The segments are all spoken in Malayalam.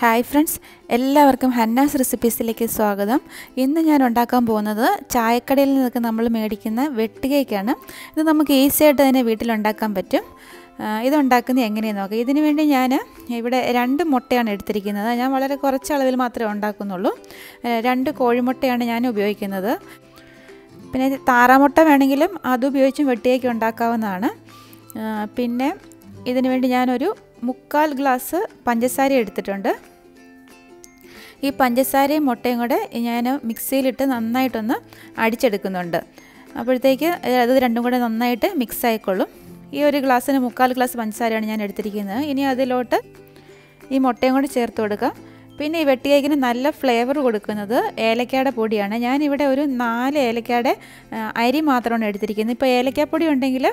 ഹായ് ഫ്രണ്ട്സ് എല്ലാവർക്കും ഹന്നാസ് റെസിപ്പീസിലേക്ക് സ്വാഗതം. ഇന്ന് ഞാൻ ഉണ്ടാക്കാൻ പോകുന്നത് ചായക്കടയിൽ നിന്നൊക്കെ നമ്മൾ മേടിക്കുന്ന വെട്ടുകേക്കാണ്. ഇത് നമുക്ക് ഈസി ആയിട്ട് തന്നെ വീട്ടിലുണ്ടാക്കാൻ പറ്റും. ഇതുണ്ടാക്കുന്നത് എങ്ങനെയെന്ന് നോക്കാം. ഇതിനു വേണ്ടി ഞാൻ ഇവിടെ രണ്ട് മുട്ടയാണ് എടുത്തിരിക്കുന്നത്. ഞാൻ വളരെ കുറച്ച് അളവിൽ മാത്രമേ ഉണ്ടാക്കുന്നുള്ളൂ. രണ്ട് കോഴിമുട്ടയാണ് ഞാൻ ഉപയോഗിക്കുന്നത്. പിന്നെ താറാമുട്ട വേണമെങ്കിലും അതുപയോഗിച്ചും വെട്ടിയേക്ക് ഉണ്ടാക്കാവുന്നതാണ്. പിന്നെ ഇതിനു വേണ്ടി ഞാനൊരു മുക്കാൽ ഗ്ലാസ് പഞ്ചസാര എടുത്തിട്ടുണ്ട്. ഈ പഞ്ചസാരയും മുട്ടയും കൂടെ ഞാൻ മിക്സിയിലിട്ട് നന്നായിട്ടൊന്ന് അടിച്ചെടുക്കുന്നുണ്ട്. അപ്പോഴത്തേക്ക് അത് രണ്ടും കൂടെ നന്നായിട്ട് മിക്സ് ആയിക്കൊള്ളും. ഈ ഒരു ഗ്ലാസ്സിന് മുക്കാൽ ഗ്ലാസ് പഞ്ചസാരയാണ് ഞാൻ എടുത്തിരിക്കുന്നത്. ഇനി അതിലോട്ട് ഈ മുട്ടയും കൂടി ചേർത്ത് കൊടുക്കാം പിന്നെ ഈ വെട്ടിയേക്കിന് നല്ല ഫ്ലേവർ കൊടുക്കുന്നത് ഏലക്കയുടെ പൊടിയാണ്. ഞാനിവിടെ ഒരു നാല് ഏലക്കയുടെ അരി മാത്രമാണ് എടുത്തിരിക്കുന്നത്. ഇപ്പോൾ ഏലക്കാപ്പൊടി ഉണ്ടെങ്കിൽ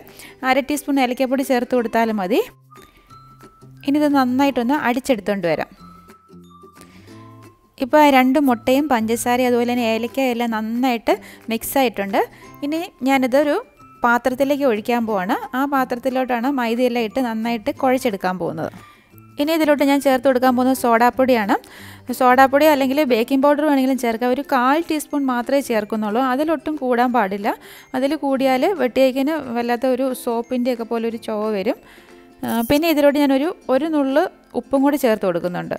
അര ടീസ്പൂൺ ഏലക്കാപ്പൊടി ചേർത്ത് കൊടുത്താലും മതി. ഇനി ഇത് നന്നായിട്ടൊന്ന് അടിച്ചെടുത്തുകൊണ്ട് വരാം. ഇപ്പോൾ രണ്ട് മുട്ടയും പഞ്ചസാരയും അതുപോലെ തന്നെ ഏലക്ക എല്ലാം നന്നായിട്ട് മിക്സ് ആയിട്ടുണ്ട്. ഇനി ഞാനിതൊരു പാത്രത്തിലേക്ക് ഒഴിക്കാൻ പോവാണ്. ആ പാത്രത്തിലോട്ടാണ് മൈദയെല്ലാം ഇട്ട് നന്നായിട്ട് കുഴച്ചെടുക്കാൻ പോകുന്നത്. ഇനി ഇതിലോട്ട് ഞാൻ ചേർത്ത് കൊടുക്കാൻ പോകുന്നത് സോഡാപ്പൊടിയാണ്. സോഡാപ്പൊടി അല്ലെങ്കിൽ ബേക്കിംഗ് പൗഡർ വേണമെങ്കിലും ചേർക്കാം. ഒരു കാൽ ടീസ്പൂൺ മാത്രമേ ചേർക്കുന്നുള്ളൂ. അതിലൊട്ടും കൂടാൻ പാടില്ല. അതിൽ കൂടിയാൽ വെട്ടിയേക്കിന് വല്ലാത്ത ഒരു സോപ്പിന്റെ ഒക്കെ പോലെ ഒരു ചുവ വരും. പിന്നെ ഇതിലോട്ട് ഞാനൊരു ഒരു നുള്ള് ഉപ്പും കൂടി ചേർത്ത് കൊടുക്കുന്നുണ്ട്.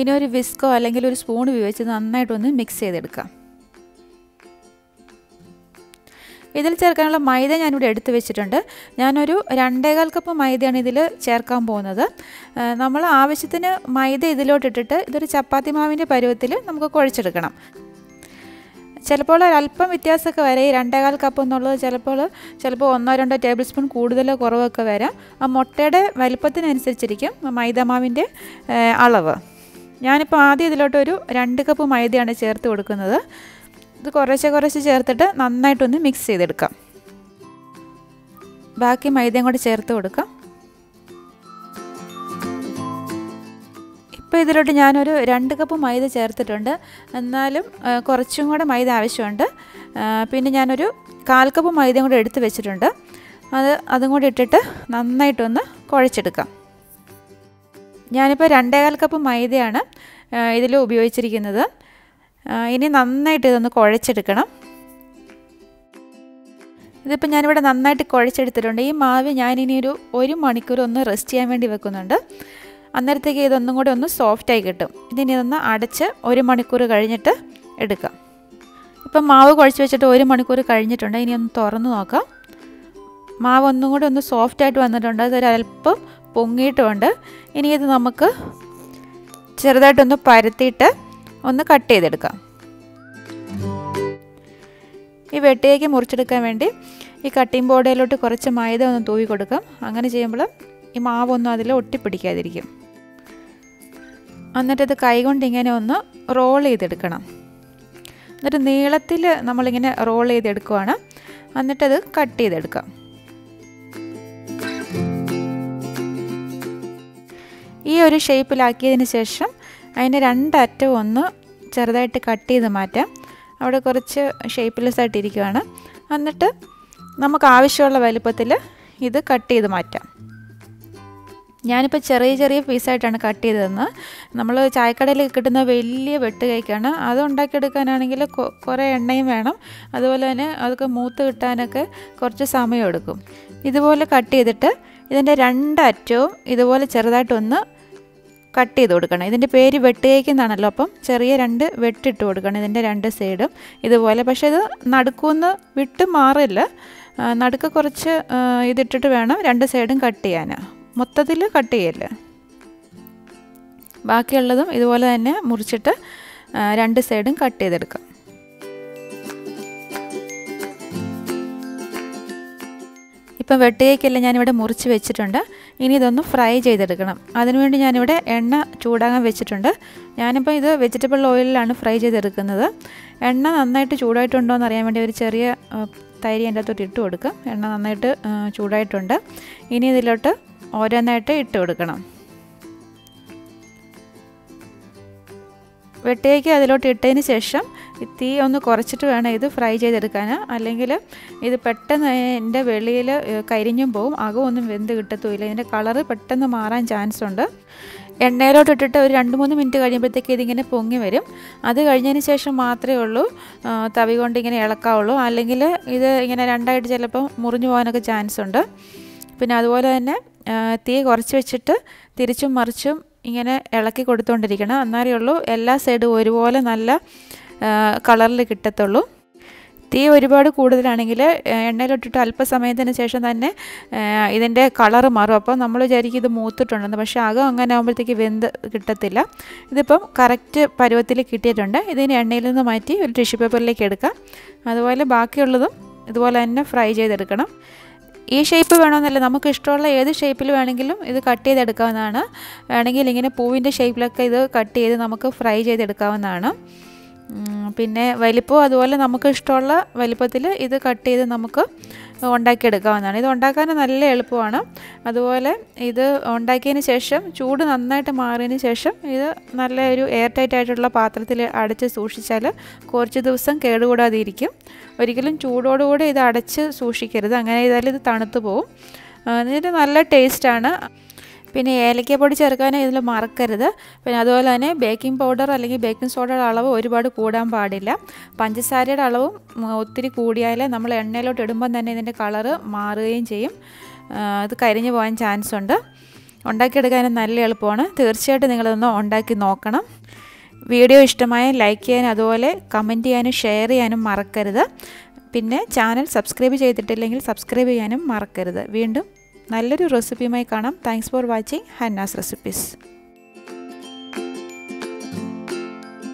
ഇനി ഒരു വിസ്കോ അല്ലെങ്കിൽ ഒരു സ്പൂൺ ഉപയോഗിച്ച് നന്നായിട്ടൊന്ന് മിക്സ് ചെയ്തെടുക്കാം. ഇതിൽ ചേർക്കാനുള്ള മൈദ ഞാനിവിടെ എടുത്തു വെച്ചിട്ടുണ്ട്. ഞാനൊരു രണ്ടേകാൽ കപ്പ് മൈദയാണ് ഇതിൽ ചേർക്കാൻ പോകുന്നത്. നമ്മൾ ആവശ്യത്തിന് മൈദ ഇതിലോട്ടിട്ടിട്ട് ഇതൊരു ചപ്പാത്തി മാവിന്റെ പരുവത്തിൽ നമുക്ക് കുഴച്ചെടുക്കണം. ചിലപ്പോൾ ഒരല്പം വ്യത്യാസമൊക്കെ വരാം. ഈ രണ്ടേകാൽ കപ്പ് എന്നുള്ളത് ചിലപ്പോൾ ചിലപ്പോൾ ഒന്നോ രണ്ടോ ടേബിൾ സ്പൂൺ കൂടുതലോ കുറവൊക്കെ വരാം. ആ മുട്ടയുടെ വലിപ്പത്തിനനുസരിച്ചിരിക്കും മൈദമാവിന്റെ അളവ്. ഞാനിപ്പോൾ ആദ്യം ഇതിലോട്ടൊരു രണ്ട് കപ്പ് മൈദയാണ് ചേർത്ത് കൊടുക്കുന്നത്. ഇത് കുറേശ്ശെ കുറേശ്ശെ ചേർത്തിട്ട് നന്നായിട്ടൊന്ന് മിക്സ് ചെയ്തെടുക്കാം. ബാക്കി മൈദയും കൂടെ ചേർത്ത് കൊടുക്കാം. ഇപ്പോൾ ഇതിലോട്ട് ഞാനൊരു രണ്ട് കപ്പ് മൈദ ചേർത്തിട്ടുണ്ട്. എന്നാലും കുറച്ചും കൂടെ മൈദ ആവശ്യമുണ്ട്. പിന്നെ ഞാനൊരു കാൽ കപ്പ് മൈദയും കൂടെ എടുത്ത് വെച്ചിട്ടുണ്ട്. അത് അതും കൂടി ഇട്ടിട്ട് നന്നായിട്ടൊന്ന് കുഴച്ചെടുക്കാം. ഞാനിപ്പോൾ രണ്ടേകാൽ കപ്പ് മൈദയാണ് ഇതിൽ ഉപയോഗിച്ചിരിക്കുന്നത്. ഇനി നന്നായിട്ട് ഇതൊന്ന് കുഴച്ചെടുക്കണം. ഇതിപ്പോൾ ഞാനിവിടെ നന്നായിട്ട് കുഴച്ചെടുത്തിട്ടുണ്ട്. ഈ മാവ് ഞാനിനി ഒരു ഒരു മണിക്കൂർ ഒന്ന് റെസ്റ്റ് ചെയ്യാൻ വേണ്ടി വെക്കുന്നുണ്ട്. അന്നേരത്തേക്ക് ഇതൊന്നും കൂടി ഒന്ന് സോഫ്റ്റായി കിട്ടും. ഇതിനി ഇതൊന്ന് അടച്ച് ഒരു മണിക്കൂർ കഴിഞ്ഞിട്ട് എടുക്കാം. ഇപ്പം മാവ് കുഴച്ച് വെച്ചിട്ട് ഒരു മണിക്കൂർ കഴിഞ്ഞിട്ടുണ്ട്. ഇനി ഒന്ന് തുറന്ന് നോക്കാം. മാവ് ഒന്നും കൂടി ഒന്ന് സോഫ്റ്റായിട്ട് വന്നിട്ടുണ്ട്. അതൊരു അല്പം പൊങ്ങിയിട്ടുമുണ്ട് ഇനി ഇത് നമുക്ക് ചെറുതായിട്ടൊന്ന് പരത്തിയിട്ട് ഒന്ന് കട്ട് ചെയ്തെടുക്കാം. ഈ വെട്ടിയേക്ക് മുറിച്ചെടുക്കാൻ വേണ്ടി ഈ കട്ടിംഗ് ബോർഡിലോട്ട് കുറച്ച് മൈദ ഒന്ന് തൂവി കൊടുക്കാം. അങ്ങനെ ചെയ്യുമ്പോൾ ഈ മാവൊന്നും അതിൽ ഒട്ടിപ്പിടിക്കാതിരിക്കും. എന്നിട്ട് ഇത് കൈകൊണ്ട് ഇങ്ങനെ ഒന്ന് റോൾ ചെയ്തെടുക്കണം. എന്നിട്ട് നീളത്തിൽ നമ്മളിങ്ങനെ റോൾ ചെയ്തെടുക്കുവാണ്. എന്നിട്ടത് കട്ട് ചെയ്തെടുക്കാം ഈ ഒരു ഷേപ്പിലാക്കിയതിന് ശേഷം അതിന്റെ രണ്ടറ്റവും ഒന്ന് ചെറുതായിട്ട് കട്ട് ചെയ്ത് മാറ്റാം. അവിടെ കുറച്ച് ഷേപ്പ്ലെസ് ആയിട്ട് ആയിട്ടിരിക്കുകയാണ് എന്നിട്ട് നമുക്ക് ആവശ്യമുള്ള വലുപ്പത്തിൽ ഇത് കട്ട് ചെയ്ത് മാറ്റാം. ഞാനിപ്പോൾ ചെറിയ ചെറിയ പീസായിട്ടാണ് കട്ട് ചെയ്തതെന്ന്. നമ്മൾ ചായക്കടയിൽ കിട്ടുന്ന വലിയ വെട്ടുകൈക്കാണ് അത് ഉണ്ടാക്കിയെടുക്കാനാണെങ്കിൽ കുറേ എണ്ണയും വേണം. അതുപോലെ തന്നെ അതൊക്കെ മൂത്ത് കിട്ടാനൊക്കെ കുറച്ച് സമയം എടുക്കും. ഇതുപോലെ കട്ട് ചെയ്തിട്ട് ഇതിന്റെ രണ്ടറ്റവും ഇതുപോലെ ചെറുതായിട്ടൊന്ന് കട്ട് ചെയ്ത് കൊടുക്കണം. ഇതിന്റെ പേര് വെട്ടുകേക്ക് എന്നാണല്ലോ. അപ്പം ചെറിയ രണ്ട് വെട്ടിട്ട് കൊടുക്കണം ഇതിന്റെ രണ്ട് സൈഡും ഇതുപോലെ. പക്ഷേ ഇത് നടുക്കുമെന്ന് വിട്ട് മാറില്ല. നടുക്ക് കുറച്ച് ഇതിട്ടിട്ട് വേണം രണ്ട് സൈഡും കട്ട് ചെയ്യാൻ മൊത്തത്തിൽ കട്ട് ചെയ്യല്ല? ബാക്കിയുള്ളതും ഇതുപോലെ തന്നെ മുറിച്ചിട്ട് രണ്ട് സൈഡും കട്ട് ചെയ്തെടുക്കാം. ഇപ്പം വെട്ടയേക്കെല്ലാം ഞാനിവിടെ മുറിച്ച് വെച്ചിട്ടുണ്ട്. ഇനി ഇതൊന്ന് ഫ്രൈ ചെയ്തെടുക്കണം. അതിനുവേണ്ടി ഞാനിവിടെ എണ്ണ ചൂടാകാൻ വെച്ചിട്ടുണ്ട്. ഞാനിപ്പോൾ ഇത് വെജിറ്റബിൾ ഓയിലിലാണ് ഫ്രൈ ചെയ്തെടുക്കുന്നത്. എണ്ണ നന്നായിട്ട് ചൂടായിട്ടുണ്ടോ എന്ന് അറിയാൻ വേണ്ടി ഒരു ചെറിയ തൈരി അതിന്റെ അകത്തോട്ട് ഇട്ട് കൊടുക്കാം. എണ്ണ നന്നായിട്ട് ചൂടായിട്ടുണ്ട്. ഇനി ഇതിലോട്ട് ഓരോന്നായിട്ട് ഇട്ട് കൊടുക്കണം. വെട്ടിയേക്ക് അതിലോട്ട് ഇട്ടതിന് ശേഷം തീ ഒന്ന് കുറച്ചിട്ട് വേണം ഇത് ഫ്രൈ ചെയ്തെടുക്കാൻ. അല്ലെങ്കിൽ ഇത് പെട്ടെന്ന് എന്റെ വെളിയിൽ കരിഞ്ഞും പോവും. അകമൊന്നും വെന്ത് കിട്ടത്തുമില്ല. ഇതിന്റെ കളറ് പെട്ടെന്ന് മാറാൻ ചാൻസ് ഉണ്ട്. എണ്ണയിലോട്ട് ഇട്ടിട്ട് ഒരു രണ്ട് മൂന്ന് മിനിറ്റ് കഴിയുമ്പോഴത്തേക്ക് ഇതിങ്ങനെ പൊങ്ങി വരും. അത് കഴിഞ്ഞതിന് ശേഷം മാത്രമേ ഉള്ളൂ. തവി കൊണ്ട് ഇങ്ങനെ ഇളക്കാവുള്ളൂ. അല്ലെങ്കിൽ ഇത് ഇങ്ങനെ രണ്ടായിട്ട് ചിലപ്പം മുറിഞ്ഞു പോകാനൊക്കെ ചാൻസ് ഉണ്ട്. പിന്നെ അതുപോലെ തന്നെ തീ കുറച്ച് വെച്ചിട്ട് തിരിച്ചും മറിച്ചും ഇങ്ങനെ ഇളക്കി കൊടുത്തുകൊണ്ടിരിക്കണം എന്നാലേ ഉള്ളൂ എല്ലാ സൈഡും ഒരുപോലെ നല്ല കളറിൽ കിട്ടത്തുള്ളൂ. തീ ഒരുപാട് കൂടുതലാണെങ്കിൽ എണ്ണയിലിട്ടിട്ട് അല്പസമയത്തിന് ശേഷം തന്നെ ഇതിന്റെ കളറ് മാറും. അപ്പോൾ നമ്മൾ വിചാരിക്കും ഇത് മൂത്തിട്ടുണ്ടെന്ന്. പക്ഷേ അകം അങ്ങനെ ആകുമ്പോഴത്തേക്ക് വെന്ത് കിട്ടത്തില്ല. ഇതിപ്പം കറക്റ്റ് പരുവത്തിൽ കിട്ടിയിട്ടുണ്ട്. ഇതിന് എണ്ണയിൽ നിന്ന് മാറ്റി ഒരു ടിഷ്യൂ പേപ്പറിലേക്ക് എടുക്കാം. അതുപോലെ ബാക്കിയുള്ളതും ഇതുപോലെ തന്നെ ഫ്രൈ ചെയ്തെടുക്കണം. ഈ ഷേപ്പ് വേണമെന്നല്ല. നമുക്ക് ഇഷ്ടമുള്ള ഏത് ഷേപ്പിൽ വേണമെങ്കിലും ഇത് കട്ട് ചെയ്തെടുക്കാവുന്നതാണ്. വേണമെങ്കിൽ ഇങ്ങനെ പൂവിന്റെ ഷേപ്പിലൊക്കെ ഇത് കട്ട് ചെയ്ത് നമുക്ക് ഫ്രൈ ചെയ്തെടുക്കാവുന്നതാണ്. പിന്നെ വലിപ്പവും അതുപോലെ നമുക്ക് ഇഷ്ടമുള്ള വലിപ്പത്തിൽ ഇത് കട്ട് ചെയ്ത് നമുക്ക് ഉണ്ടാക്കിയെടുക്കാവുന്നതാണ്. ഇത് ഉണ്ടാക്കാൻ നല്ല എളുപ്പമാണ്. അതുപോലെ ഇത് ഉണ്ടാക്കിയതിന് ശേഷം ചൂട് നന്നായിട്ട് മാറിയതിന് ശേഷം ഇത് നല്ല ഒരു എയർ ടൈറ്റ് ആയിട്ടുള്ള പാത്രത്തിൽ അടച്ച് സൂക്ഷിച്ചാൽ കുറച്ച് ദിവസം കേടുകൂടാതെ ഇരിക്കും ഒരിക്കലും ചൂടോടുകൂടി ഇത് അടച്ച് സൂക്ഷിക്കരുത്. അങ്ങനെ ചെയ്താൽ ഇത് തണുത്ത് പോവും. ഇതിന് നല്ല ടേസ്റ്റാണ് പിന്നെ ഏലക്കപ്പൊടി ചേർക്കാനും ഇതിൽ മറക്കരുത്. പിന്നെ അതുപോലെ തന്നെ ബേക്കിംഗ് പൗഡർ അല്ലെങ്കിൽ ബേക്കിംഗ് സോഡയുടെ അളവ് ഒരുപാട് കൂടാൻ പാടില്ല. പഞ്ചസാരയുടെ അളവും ഒത്തിരി കൂടിയാൽ നമ്മൾ എണ്ണയിലോട്ട് ഇടുമ്പം തന്നെ ഇതിന്റെ കളറ് മാറുകയും ചെയ്യും. അത് കരിഞ്ഞു പോകാൻ ചാൻസ് ഉണ്ട്. ഉണ്ടാക്കിയെടുക്കാനും നല്ല എളുപ്പമാണ്. തീർച്ചയായിട്ടും നിങ്ങളിതൊന്ന് ഉണ്ടാക്കി നോക്കണം. വീഡിയോ ഇഷ്ടമായ ലൈക്ക് ചെയ്യാനും അതുപോലെ കമന്റ് ചെയ്യാനും ഷെയർ ചെയ്യാനും മറക്കരുത്. പിന്നെ ചാനൽ സബ്സ്ക്രൈബ് ചെയ്തിട്ടില്ലെങ്കിൽ സബ്സ്ക്രൈബ് ചെയ്യാനും മറക്കരുത്. വീണ്ടും നല്ലൊരു റെസിപ്പിയുമായി കാണാം. Thanks for watching Hannah's recipes